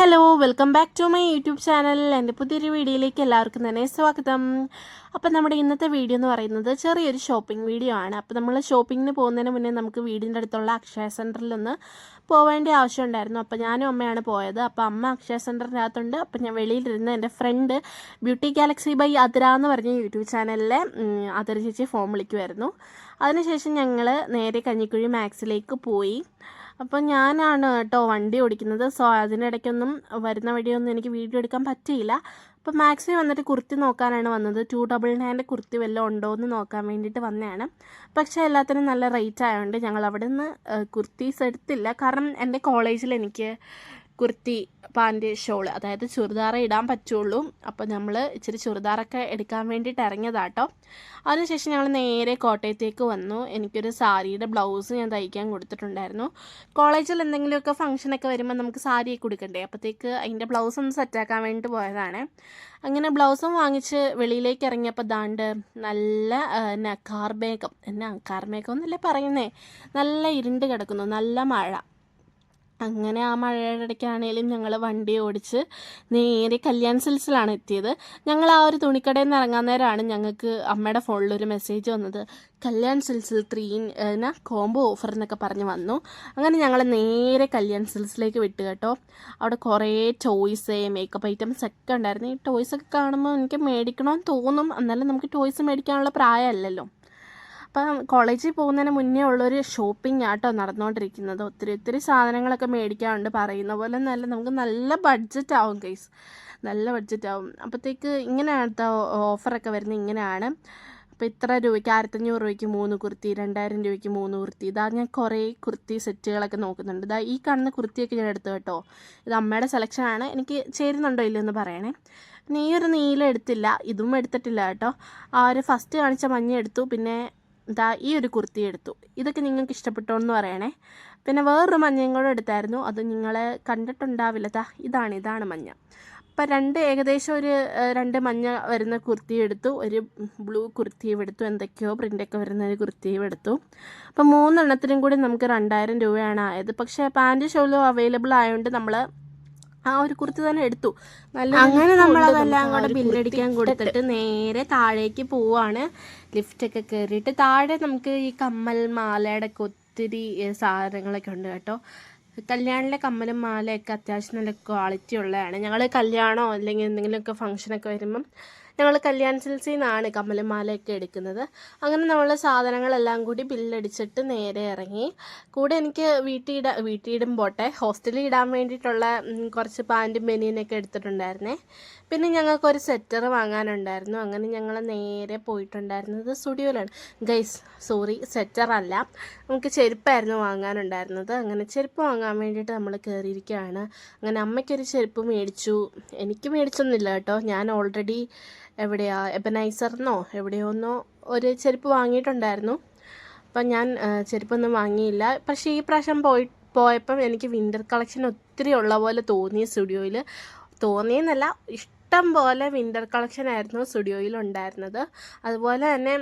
Hello welcome back to my YouTube channel. എന്റെ പുതിയൊരു വീഡിയോയിലേക്ക് എല്ലാവർക്കും തന്നെ സ്വാഗതം. അപ്പം നമ്മുടെ ഇന്നത്തെ വീഡിയോ എന്ന് പറയുന്നത് ചെറിയൊരു ഷോപ്പിംഗ് വീഡിയോ ആണ്. അപ്പോൾ നമ്മൾ ഷോപ്പിങ്ങിന് പോകുന്നതിന് മുന്നേ നമുക്ക് വീടിന്റെ അടുത്തുള്ള അക്ഷയ സെന്ററിൽ ഒന്ന് പോവേണ്ട ആവശ്യമുണ്ടായിരുന്നു അപ്പോൾ ഞാനും അമ്മയാണ് പോയത്. അപ്പോൾ അമ്മ അക്ഷയ സെന്ററിന്റെ അകത്തുണ്ട്. അപ്പോൾ ഞാൻ വെളിയിലിരുന്ന് എന്റെ friend beauty galaxy by Athira എന്ന് പറഞ്ഞ യൂട്യൂബ് ചാനലിലെ അതിര ചേച്ചി ഫോൺ വിളിക്കുമായിരുന്നു അതിനുശേഷം ഞങ്ങൾ നേരെ കഞ്ഞിക്കുഴി മാക്സിലേക്ക് പോയി. അപ്പോൾ ഞാനാണ് കേട്ടോ വണ്ടി ഓടിക്കുന്നത്. സോ അതിനിടയ്ക്കൊന്നും വരുന്ന വഴിയൊന്നും എനിക്ക് വീഡിയോ എടുക്കാൻ പറ്റിയില്ല. അപ്പോൾ മാക്സിമം വന്നിട്ട് കുർത്തി നോക്കാനാണ് വന്നത്. ടു ഡബിൾ നയന്റെ കുർത്തി വല്ലതും ഉണ്ടോ എന്ന് നോക്കാൻ വേണ്ടിയിട്ട് വന്നതാണ്. പക്ഷേ എല്ലാത്തിനും നല്ല റേറ്റ് ആയതുകൊണ്ട് ഞങ്ങൾ അവിടെ നിന്ന് കുർത്തീസ് എടുത്തില്ല. കാരണം എന്റെ കോളേജിൽ എനിക്ക് കുർത്തി പാന്റ് ഷോൾ. അതായത് ചുരിദാർ ഇടാൻ പറ്റുള്ളൂ. അപ്പോൾ നമ്മൾ ഇച്ചിരി ചുരിദാറൊക്കെ എടുക്കാൻ വേണ്ടിയിട്ട് ഇറങ്ങിയതാട്ടോ. അതിനുശേഷം ഞങ്ങൾ നേരെ കോട്ടയത്തേക്ക് വന്നു. എനിക്കൊരു സാരിയുടെ ബ്ലൗസ് ഞാൻ തയ്ക്കാൻ കൊടുത്തിട്ടുണ്ടായിരുന്നു. കോളേജിൽ എന്തെങ്കിലുമൊക്കെ ഫംഗ്ഷനൊക്കെ വരുമ്പോൾ നമുക്ക് സാരി കൊടുക്കണ്ടേ? അപ്പോഴത്തേക്ക് അതിന്റെ ബ്ലൗസ് ഒന്ന് സെറ്റാക്കാൻ വേണ്ടി പോയതാണ്. അങ്ങനെ ബ്ലൗസും വാങ്ങിച്ച് വെളിയിലേക്ക് ഇറങ്ങിയപ്പോൾ ദാണ്ട് നല്ല എന്നാ കാർമേഘം എന്നാ കാർമേഘം എന്നല്ലേ പറയുന്നേ? നല്ല ഇരുണ്ട് കിടക്കുന്നു. നല്ല മഴ. അങ്ങനെ ആ മഴയുടെ ഇടയ്ക്കാണേലും ഞങ്ങൾ വണ്ടി ഓടിച്ച് നേരെ കല്യാൺ സിൽസിലാണ് എത്തിയത്. ഞങ്ങൾ ആ ഒരു തുണിക്കടയിൽ നിന്ന് ഇറങ്ങാൻ നേരമാണ് ഞങ്ങൾക്ക് അമ്മയുടെ ഫോണിൽ ഒരു മെസ്സേജ് വന്നത്. കല്യാൺ സിൽസിൽ ത്രീ എന്നാ കോംബോ ഓഫർ എന്നൊക്കെ പറഞ്ഞ് വന്നു. അങ്ങനെ ഞങ്ങൾ നേരെ കല്യാൺ സിൽസിലേക്ക് വിട്ടു കേട്ടോ. അവിടെ കുറേ ടോയ്സ് മേക്കപ്പ് ഐറ്റംസ് ഒക്കെ ഉണ്ടായിരുന്നു. ഈ ടോയ്സൊക്കെ കാണുമ്പോൾ എനിക്ക് മേടിക്കണമെന്ന് തോന്നും. എന്നാലും നമുക്ക് ടോയ്സ് മേടിക്കാനുള്ള പ്രായമല്ലല്ലോ. അപ്പം കോളേജിൽ പോകുന്നതിന് മുന്നേ ഉള്ളൊരു ഷോപ്പിംഗ് ആട്ടോ നടന്നുകൊണ്ടിരിക്കുന്നത് ഒത്തിരി ഒത്തിരി സാധനങ്ങളൊക്കെ മേടിക്കാറുണ്ട്. പറയുന്ന പോലെ നല്ല നമുക്ക് നല്ല ബഡ്ജറ്റ് ആവും കേസ് നല്ല ബഡ്ജറ്റ് ആവും. അപ്പോഴത്തേക്ക് ഇങ്ങനെയാണ് ഓഫറൊക്കെ വരുന്നത്. ഇങ്ങനെയാണ്. അപ്പോൾ ഇത്ര രൂപയ്ക്ക് ആയിരത്തഞ്ഞൂറ് രൂപയ്ക്ക് മൂന്ന് കുർത്തി രണ്ടായിരം രൂപയ്ക്ക് മൂന്ന് കുർത്തി. ഇതാ ഞാൻ കുറേ കുർത്തി സെറ്റുകളൊക്കെ നോക്കുന്നുണ്ട്. ഇതാ ഈ കാണുന്ന കുർത്തിയൊക്കെ ഞാൻ എടുത്തു കേട്ടോ. ഇത് അമ്മയുടെ സെലക്ഷനാണ് എനിക്ക് ചേരുന്നുണ്ടോ ഇല്ലെന്ന് പറയണേ. നീ ഒരു നീല എടുത്തില്ല. ഇതും എടുത്തിട്ടില്ല കേട്ടോ. ആ ഒരു ഫസ്റ്റ് കാണിച്ച മഞ്ഞ എടുത്തു. പിന്നെ ഇതാ ഈ ഒരു കുർത്തി എടുത്തു. ഇതൊക്കെ നിങ്ങൾക്ക് ഇഷ്ടപ്പെട്ടോ എന്ന് പറയണേ. പിന്നെ വേറൊരു മഞ്ഞയും കൂടെ എടുത്തായിരുന്നു. അത് നിങ്ങൾ കണ്ടിട്ടുണ്ടാവില്ല. ദാ ഇതാണ് ഇതാണ് മഞ്ഞ. അപ്പം രണ്ട് ഏകദേശം ഒരു രണ്ട് മഞ്ഞ വരുന്ന കുർത്തി എടുത്തു. ഒരു ബ്ലൂ കുർത്തിയും എടുത്തു. എന്തൊക്കെയോ പ്രിന്റൊക്കെ വരുന്ന ഒരു കുർത്തിയും എടുത്തു. അപ്പം മൂന്നെണ്ണത്തിനും കൂടി നമുക്ക് രണ്ടായിരം രൂപയാണ് ആയത്. പക്ഷേ പാന്റ് ഷോലും അവൈലബിൾ ആയതുകൊണ്ട് നമ്മൾ ആ ഒരു കുർത്തി തന്നെ എടുത്തു. നല്ല അങ്ങനെ നമ്മൾ അതെല്ലാം കൂടെ ബില്ലടിക്കാൻ കൊടുത്തിട്ട് നേരെ താഴേക്ക് പോവാണ്. ലിഫ്റ്റൊക്കെ കയറിയിട്ട് താഴെ നമുക്ക് ഈ കമ്മൽ മാലയുടെ ഒക്കെ ഒത്തിരി സാധനങ്ങളൊക്കെ ഉണ്ട് കേട്ടോ. കല്യാണിലെ കമ്മലും മാലയൊക്കെ അത്യാവശ്യം നല്ല ക്വാളിറ്റി ഉള്ളതാണ്. ഞങ്ങൾ കല്യാണോ അല്ലെങ്കിൽ എന്തെങ്കിലുമൊക്കെ ഫംഗ്ഷനൊക്കെ വരുമ്പം ഞങ്ങൾ കല്യാൺ സിൽസിൽ നിന്നാണ് കമലമാലയൊക്കെ മാലയൊക്കെ എടുക്കുന്നത്. അങ്ങനെ നമ്മൾ സാധനങ്ങളെല്ലാം കൂടി ബില്ലടിച്ചിട്ട് നേരെ ഇറങ്ങി. കൂടെ എനിക്ക് വീട്ടിൽ ഇടാ വീട്ടിൽ പോട്ടെ. ഹോസ്റ്റലിൽ ഇടാൻ വേണ്ടിയിട്ടുള്ള കുറച്ച് പാന്റും ബനിയനൊക്കെ എടുത്തിട്ടുണ്ടായിരുന്നേ. പിന്നെ ഞങ്ങൾക്കൊരു സെറ്റർ വാങ്ങാനുണ്ടായിരുന്നു. അങ്ങനെ ഞങ്ങൾ നേരെ പോയിട്ടുണ്ടായിരുന്നത് സ്റ്റുഡിയോയിലാണ്. ഗൈസ് സോറി സെറ്റർ അല്ല നമുക്ക് ചെരുപ്പായിരുന്നു വാങ്ങാനുണ്ടായിരുന്നത്. അങ്ങനെ ചെരുപ്പ് വാങ്ങാൻ വേണ്ടിയിട്ട് നമ്മൾ കയറിയിരിക്കുകയാണ് അങ്ങനെ അമ്മയ്ക്കൊരു ചെരുപ്പ് മേടിച്ചു. എനിക്ക് മേടിച്ചൊന്നുമില്ല കേട്ടോ. ഞാൻ ഓൾറെഡി എവിടെയാ? എബനൈസറിനോ എവിടെയോന്നോ ഒരു ചെരുപ്പ് വാങ്ങിയിട്ടുണ്ടായിരുന്നു. അപ്പം ഞാൻ ചെരുപ്പൊന്നും വാങ്ങിയില്ല. പക്ഷേ ഈ പ്രാവശ്യം പോയി പോയപ്പം എനിക്ക് വിന്റർ കളക്ഷൻ ഒത്തിരി ഉള്ള പോലെ തോന്നി സ്റ്റുഡിയോയിൽ. തോന്നിയെന്നല്ല ഇഷ്ടം പോലെ വിന്റർ കളക്ഷൻ ആയിരുന്നു സ്റ്റുഡിയോയിൽ ഉണ്ടായിരുന്നത്. അതുപോലെ തന്നെ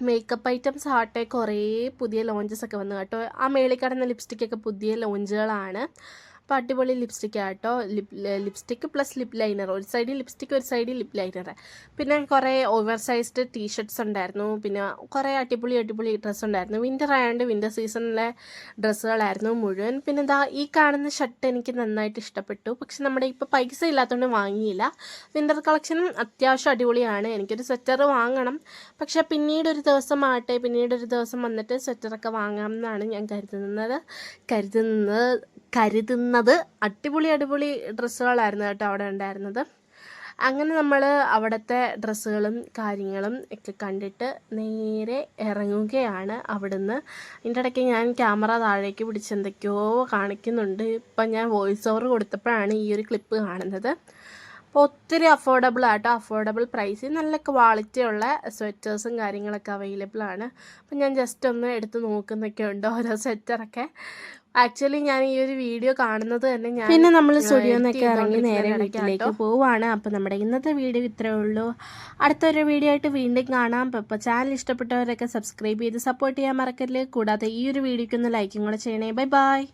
മേക്കപ്പ് ഐറ്റംസ് ആട്ടെ കുറേ പുതിയ ലോഞ്ചസ് ഒക്കെ വന്നു കേട്ടോ. ആ മേളിൽ കിടന്ന ലിപ്സ്റ്റിക്കൊക്കെ പുതിയ ലോഞ്ചുകളാണ്. അപ്പോൾ അടിപൊളി ലിപ്സ്റ്റിക് ആട്ടോ lip lipstick plus lip liner ഒരു സൈഡിൽ ലിപ്സ്റ്റിക്ക് ഒരു സൈഡിൽ ലിപ് ലൈനർ പിന്നെ കുറേ ഓവർ സൈസ്ഡ് ടീഷർട്ട്സ് ഉണ്ടായിരുന്നു. പിന്നെ കുറേ അടിപൊളി അടിപൊളി ഡ്രസ്സ് ഉണ്ടായിരുന്നു. വിന്റർ ആയതുകൊണ്ട് വിന്റർ സീസണിലെ ഡ്രസ്സുകളായിരുന്നു മുഴുവൻ. പിന്നെ ഇതാ ഈ കാണുന്ന ഷർട്ട് എനിക്ക് നന്നായിട്ട് ഇഷ്ടപ്പെട്ടു. പക്ഷെ നമ്മുടെ ഇപ്പോൾ പൈസ ഇല്ലാത്തതുകൊണ്ട് വാങ്ങിയില്ല. വിന്റർ കളക്ഷനും അത്യാവശ്യം അടിപൊളിയാണ്. എനിക്കൊരു സ്വെറ്റർ വാങ്ങണം. പക്ഷേ പിന്നീട് ഒരു ദിവസം ആകട്ടെ പിന്നീട് ഒരു ദിവസം വന്നിട്ട് സ്വെറ്ററൊക്കെ വാങ്ങാം എന്നാണ് ഞാൻ കരുതുന്നത്. കരുതുന്നത് കരുതുന്നത് അടിപൊളി അടിപൊളി ഡ്രസ്സുകളായിരുന്നു കേട്ടോ അവിടെ ഉണ്ടായിരുന്നത്. അങ്ങനെ നമ്മൾ അവിടുത്തെ ഡ്രസ്സുകളും കാര്യങ്ങളും ഒക്കെ കണ്ടിട്ട് നേരെ ഇറങ്ങുകയാണ് അവിടുന്ന്. അതിന്റെ ഇടയ്ക്ക് ഞാൻ ക്യാമറ താഴേക്ക് പിടിച്ച് എന്തൊക്കെയോ കാണിക്കുന്നുണ്ട്. ഇപ്പം ഞാൻ വോയിസ് ഓവർ കൊടുത്തപ്പോഴാണ് ഈ ഒരു ക്ലിപ്പ് കാണുന്നത്. അപ്പോൾ ഒത്തിരി അഫോർഡബിൾ ആട്ടോ. അഫോർഡബിൾ പ്രൈസിൽ നല്ല ക്വാളിറ്റി ഉള്ള സ്വെറ്റേഴ്സും കാര്യങ്ങളൊക്കെ അവൈലബിൾ ആണ്. അപ്പം ഞാൻ ജസ്റ്റ് ഒന്ന് എടുത്ത് നോക്കുന്നൊക്കെ ഉണ്ട് ഓരോ സ്വെറ്ററൊക്കെ ആക്ച്വലി ഞാൻ ഈ ഒരു വീഡിയോ കാണുന്നത് തന്നെ ഞാൻ പിന്നെ നമ്മൾ സ്റ്റുഡിയോ നിന്നൊക്കെ ഇറങ്ങി നേരെ വീട്ടിലേക്ക് പോവാണ്. അപ്പോൾ നമ്മുടെ ഇന്നത്തെ വീഡിയോ ഇത്രേ ഉള്ളൂ. അടുത്തൊരു വീഡിയോ ആയിട്ട് വീണ്ടും കാണാം. അപ്പോൾ ചാനൽ ഇഷ്ടപ്പെട്ടവരൊക്കെ സബ്സ്ക്രൈബ് ചെയ്ത് സപ്പോർട്ട് ചെയ്യാൻ മറക്കരുത്. കൂടാതെ ഈ ഒരു വീഡിയോയ്ക്ക് ഒന്ന് ലൈക്കും കൂടെ ചെയ്യണേ. Bye bye